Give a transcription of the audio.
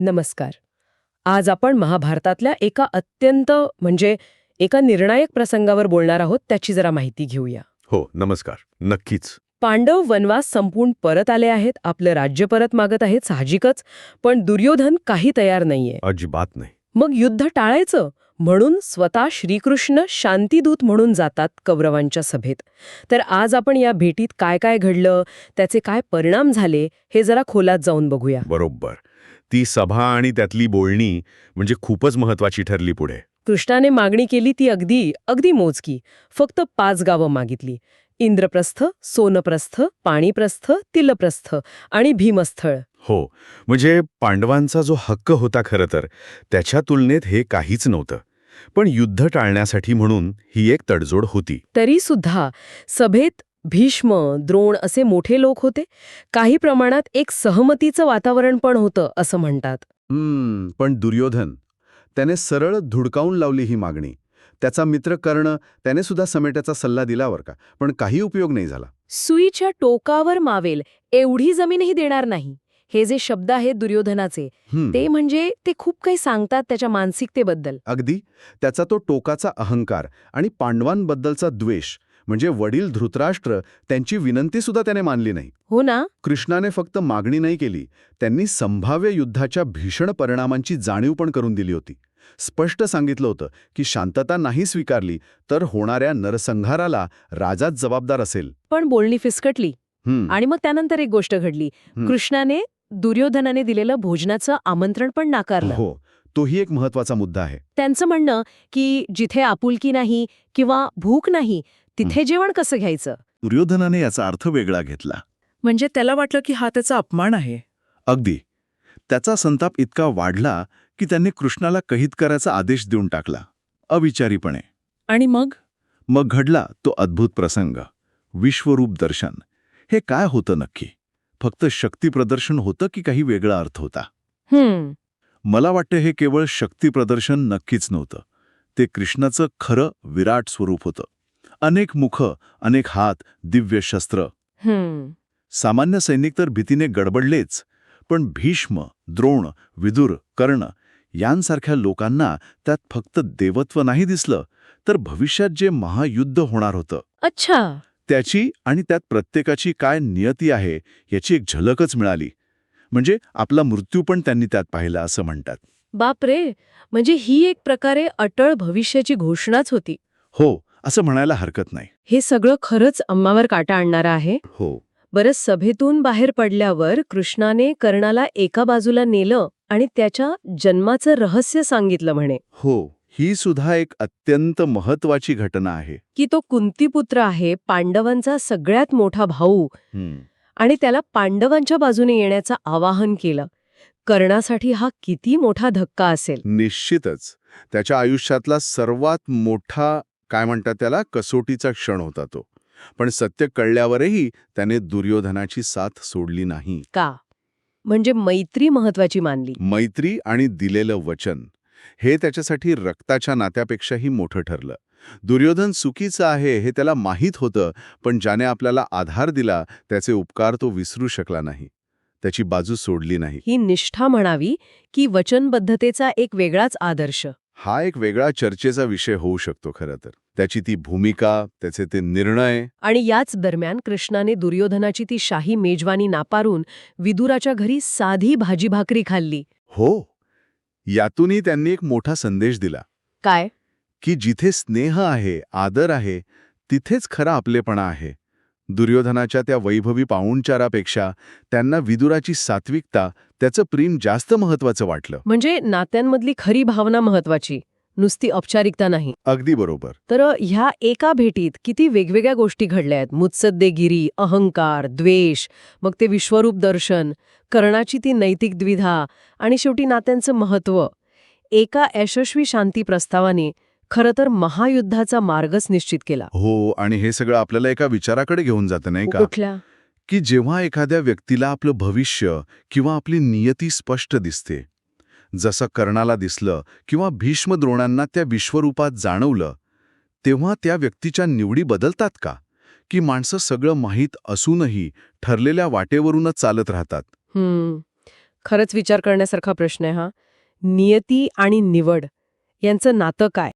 नमस्कार. आज आपण महाभारतातल्या एका अत्यंत म्हणजे एका निर्णायक प्रसंगावर बोलणार आहोत त्याची जरा माहिती घेऊया. हो नमस्कार. नक्कीच. पांडव वनवास संपून परत आले आहेत आपलं राज्य परत मागत आहेत साहजिकच पण दुर्योधन काही तयार नाहीये. अजिबात नाही. मग युद्ध टाळायचं? म्हणून स्वतः श्रीकृष्ण शांतिदूत म्हणून जातात कौरवांच्या सभेत. तर आज आपण या भेटीत काय काय घडलं त्याचे काय परिणाम झाले हे जरा खोलात जाऊन बघूया. बरोबर. ती सभा आणि त्यातली बोलणी म्हणजे खूपच महत्वाची ठरली पुढे. कृष्णाने मागणी केली ती अगदी अगदी मोजकी. फक्त पाच गावं मागितली. इंद्रप्रस्थ सोनप्रस्थ पाणीप्रस्थ तिलप्रस्थ आणि भीमस्थळ. हो म्हणजे पांडवांचा जो हक्क होता खरं तर त्याच्या तुलनेत हे काहीच नव्हतं. पण युद्ध टाळण्यासाठी म्हणून ही एक तडजोड होती. तरी सुद्धा सभेत भीष्म द्रोण असे मोठे लोक होते. काही प्रमाणात एक सहमतीचं वातावरण पण होतं असं म्हणतात. पण दुर्योधन त्याने सरळ धुडकावून लावली ही मागणी. त्याचा मित्र कर्ण त्याने सुद्धा समेटाचा सल्ला दिला वर का? पण काही उपयोग नाही झाला. सुईच्या टोकावर मावेल एवढी जमीनही देणार नाही. हे जे शब्द आहेत दुर्योधनाचे ते म्हणजे ते खूप काही सांगतात त्याच्या मानसिकतेबद्दल. अगदी त्याचा तो टोकाचा अहंकार आणि पांडवांबद्दलचा द्वेष म्हणजे वडील धृतराष्ट्र त्यांची विनंती सुद्धा त्याने मानली नाही. हो ना? कृष्णाने फक्त मागणी नाही केली त्यांनी संभाव्य युद्धाच्या भीषण परिणामांची जाणीव पण करून दिली होती. स्पष्ट सांगितलं होतं की शांतता नाही स्वीकारली तर होणाऱ्या नरसंहाराला राजाच जबाबदार असेल. पण बोलणी फिसकटली. आणि मग त्यानंतर एक गोष्ट घडली. कृष्णाने दुर्योधनाने दिलेलं भोजनाचं आमंत्रण पण नाकारलं. हो तोही एक महत्त्वाचा मुद्दा आहे. त्यांचं म्हणणं की जिथे आपुलकी नाही किंवा भूक नाही तिथे जेवण कसं घ्यायचं? दुर्योधनाने याचा अर्थ वेगळा घेतला. म्हणजे त्याला वाटलं की हा त्याचा अपमान आहे. अगदी. त्याचा संताप इतका वाढला की त्यांनी कृष्णाला कहित करायचा आदेश देऊन टाकला. अविचारीपणे. आणि मग? मग घडला तो अद्भुत प्रसंग. विश्वरूप दर्शन. हे काय होतं नक्की? फक्त शक्तीप्रदर्शन होतं की काही वेगळा अर्थ होता? हम्म मला वाटतं हे केवळ शक्तीप्रदर्शन नक्कीच नव्हतं. ते कृष्णाचं खरं विराट स्वरूप होतं. अनेक मुख अनेक हात दिव्य शस्त्र. सामान्य सैनिक तर भीतीने गडबडलेच पण भीष्म द्रोण विदुर कर्ण यांसारख्या लोकांना त्यात फक्त देवत्व नाही दिसलं तर भविष्यात जे महायुद्ध होणार होतं. अच्छा. त्याची आणि त्यात प्रत्येकाची काय नियती आहे याची एक झलकच मिळाली. म्हणजे आपला मृत्यू पण त्यांनी त्यात पाहिला असं म्हणतात. बापरे! म्हणजे ही एक प्रकारे अटळ भविष्याची घोषणाच होती. हो असं म्हणायला हरकत नाही. हे सगळं खरंच अम्मावर काटा आणणारं आहे? हो. बरं सभेतून बाहेर पडल्यावर कृष्णाने कर्णाला एका बाजूला नेलं आणि त्याच्या जन्माचं रहस्य सांगितलं म्हणे. हो ही सुद्धा एक अत्यंत महत्वाची घटना आहे. की तो कुंतीपुत्र आहे पांडवांचा सगळ्यात मोठा भाऊ. आणि त्याला पांडवांच्या बाजूने येण्याचं आवाहन केलं. कर्णासाठी हा किती मोठा धक्का असेल? निश्चितच. त्याच्या आयुष्यातला सर्वात मोठा काय म्हणतात त्याला? कसोटीचा क्षण होता तो. पण सत्य कळल्यावरही त्याने दुर्योधनाची साथ सोडली नाही. का? म्हणजे मैत्री महत्वाची मानली. मैत्री आणि दिलेलं वचन हे त्याच्यासाठी रक्ताच्या नात्यापेक्षाही मोठं ठरलं. दुर्योधन चुकीचं आहे हे त्याला माहीत होतं पण ज्याने आपल्याला आधार दिला त्याचे उपकार तो विसरू शकला नाही. त्याची बाजू सोडली नाही. ही निष्ठा म्हणावी की वचनबद्धतेचा एक वेगळाच आदर्श. हा एक वेगळा चर्चेचा विषय होऊ शकतो खरं तर. त्याची ती भूमिका त्याचे ते निर्णय. आणि याच दरम्यान कृष्णाने दुर्योधनाची ती शाही मेजवानी नापारून विदुराच्या घरी साधी भाजी भाकरी खाल्ली. हो. यातूनही त्यांनी एक मोठा संदेश दिला. काय? की जिथे स्नेह आहे आदर आहे तिथेच खरा आपलेपणा आहे. दुर्योधनाच्या त्या वैभवी पाहुणचारापेक्षा त्यांना विदुराची सात्विकता त्याचं प्रेम जास्त महत्वाचं वाटलं. म्हणजे नात्यांमधली खरी भावना महत्वाची नुसती औपचारिकता नाही. अगदी बरोबर. तर ह्या एका भेटीत किती वेगवेगळ्या गोष्टी घडल्या आहेत? मुत्सद्देगिरी अहंकार द्वेष मग ते विश्वरूप दर्शन कर्णाची ती नैतिक द्विधा आणि शेवटी नात्यांचं महत्त्व. एका यशस्वी शांती प्रस्तावाने खरं तर महायुद्धाचा मार्गच निश्चित केला. हो आणि हे सगळं आपल्याला एका विचाराकडे घेऊन जातं नाही का? कुठल्या? की जेव्हा एखाद्या व्यक्तीला आपलं भविष्य किंवा आपली नियती स्पष्ट दिसते जसं कर्णाला दिसलं किंवा भीष्म द्रोणांना त्या विश्वरूपात जाणवलं तेव्हा त्या व्यक्तीच्या निवडी बदलतात का? की माणसं सगळं माहीत असूनही ठरलेल्या वाटेवरूनच चालत राहतात? हम्म. खरंच विचार करण्यासारखा प्रश्न आहे हा. नियती आणि निवड यांचं नातं काय?